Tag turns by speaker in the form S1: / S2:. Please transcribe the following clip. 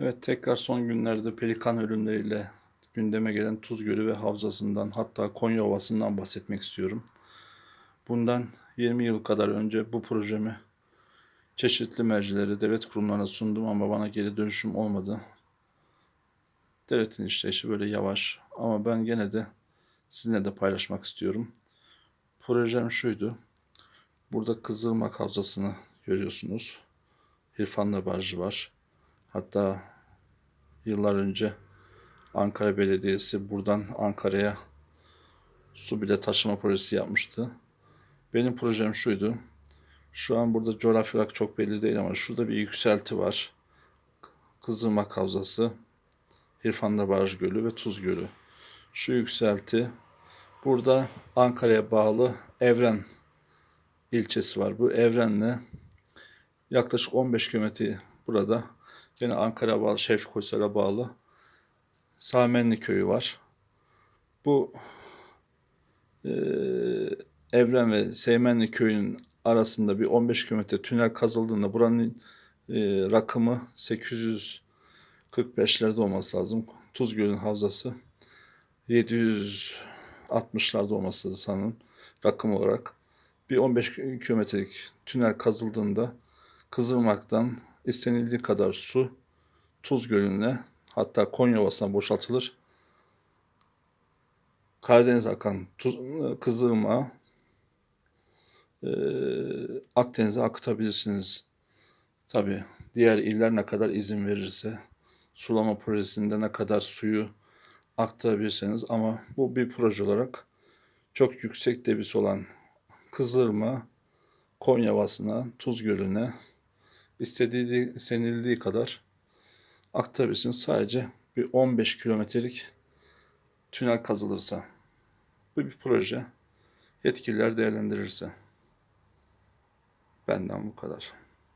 S1: Evet tekrar son günlerde pelikan ölümleriyle gündeme gelen Tuz Gölü ve Havzası'ndan hatta Konya Ovası'ndan bahsetmek istiyorum. Bundan 20 yıl kadar önce bu projemi çeşitli mercilere, devlet kurumlarına sundum ama bana geri dönüşüm olmadı. Devletin işleyişi böyle yavaş ama ben gene de sizinle de paylaşmak istiyorum. Projem şuydu. Burada Kızılmak Havzası'nı görüyorsunuz. Hirfanlı Barjı var. Hatta yıllar önce Ankara Belediyesi buradan Ankara'ya su bile taşıma projesi yapmıştı. Benim projem şuydu. Şu an burada coğrafi olarak çok belli değil ama şurada bir yükselti var. Kızılmak Havzası, Hirfanlı Baraj Gölü ve Tuz Gölü. Şu yükselti burada Ankara'ya bağlı Evren ilçesi var. Bu Evren'le yaklaşık 15 kilometre burada yine Ankara bağlı Şevki Koysal'a bağlı Samenli köyü var. Bu e, Evren ve Seymenli köyünün arasında bir 15 kilometre tünel kazıldığında buranın e, rakımı 845'lerde olması lazım. Tuzgöl'ün havzası 760'larda olması lazım sanırım rakım olarak. Bir 15 kilometrelik tünel kazıldığında Kızılmak'tan istenildiği kadar su Tuz Gölü'ne hatta Konya Ovası'na boşaltılır. Karadeniz akan tuz, Kızılmak'a e, Akdeniz'e akıtabilirsiniz. Tabi diğer iller ne kadar izin verirse sulama projesinde ne kadar suyu aktarabilirseniz ama bu bir proje olarak çok yüksek debisi olan Kızılma Konya Ovası'na, Tuz Gölü'ne istediği, istenildiği kadar aktarabilirsiniz. Sadece bir 15 kilometrelik tünel kazılırsa. Bu bir proje. Yetkililer değerlendirirse. Benden bu kadar.